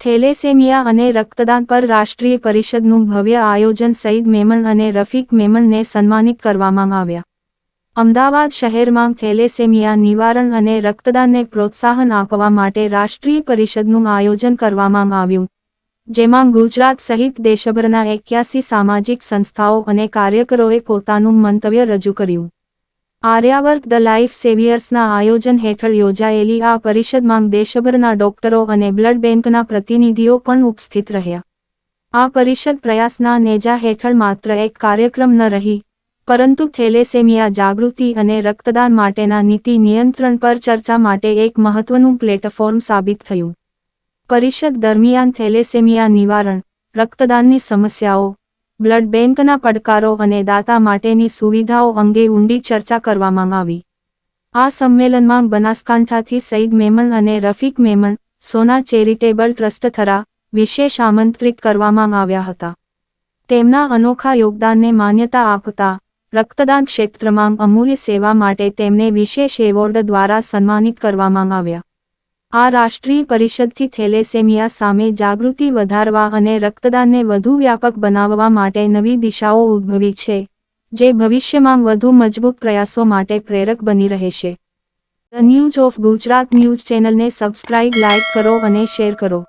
Thalassemia અને રક્તદાન પર રાષ્ટ્રીય પરિષદનું ભવ્ય આયોજન સઈદ મેમણ અને રફીક મેમણને સન્માનિત કરવામાં આવ્યા. અમદાવાદ શહેરમાં થેલેસેમિયા નિવારણ અને રક્તદાનને પ્રોત્સાહન આપવા માટે રાષ્ટ્રીય પરિષદનું આયોજન કરવામાં આવ્યું, જેમાં ગુજરાત સહિત દેશભરના એક્યાસી સામાજિક સંસ્થાઓ અને કાર્યકરોએ પોતાનું મંતવ્ય રજૂ કર્યું. આર્યાવર્ત ધ લાઈફ સેવિયર્સના આયોજન હેઠળ યોજાયેલી આ પરિષદમાં દેશભરના ડોક્ટરો અને બ્લડ બેંકના પ્રતિનિધિઓ પણ ઉપસ્થિત રહ્યા. આ પરિષદ પ્રયાસના નેજા હેઠળ માત્ર એક કાર્યક્રમ ન રહી, પરંતુ થેલેસેમિયા જાગૃતિ અને રક્તદાન માટેના નીતિ નિયંત્રણ પર ચર્ચા માટે એક મહત્વનું પ્લેટફોર્મ સાબિત થયું. પરિષદ દરમિયાન થેલેસેમિયા નિવારણ, રક્તદાનની સમસ્યાઓ બ્લડ બેંકના પડકારો અને દાતા માટેની સુવિધાઓ અંગે ઊંડી ચર્ચા કરવામાં આવી. આ સંમેલનમાં બનાસકાંઠાથી સઈદ મેમણ અને રફીક મેમણ, સોના ચેરિટેબલ ટ્રસ્ટ થરા, વિશેષ આમંત્રિત કરવામાં આવ્યા હતા. તેમના અનોખા યોગદાનને માન્યતા આપતા, રક્તદાન ક્ષેત્રમાં અમૂલ્ય સેવા માટે તેમને વિશેષ એવોર્ડ દ્વારા સન્માનિત કરવામાં આવ્યા. આ રાષ્ટ્રીય પરિષદથી થેલેસેમિયા સામે જાગૃતિ વધારવા અને રક્તદાનને વધુ વ્યાપક બનાવવા માટે નવી દિશાઓ ઉદ્ભવી છે, જે ભવિષ્યમાં વધુ મજબૂત પ્રયાસો માટે પ્રેરક બની રહેશે. The news of Gujarat news ચેનલને સબસ્ક્રાઇબ, લાઇક કરો અને શેર કરો.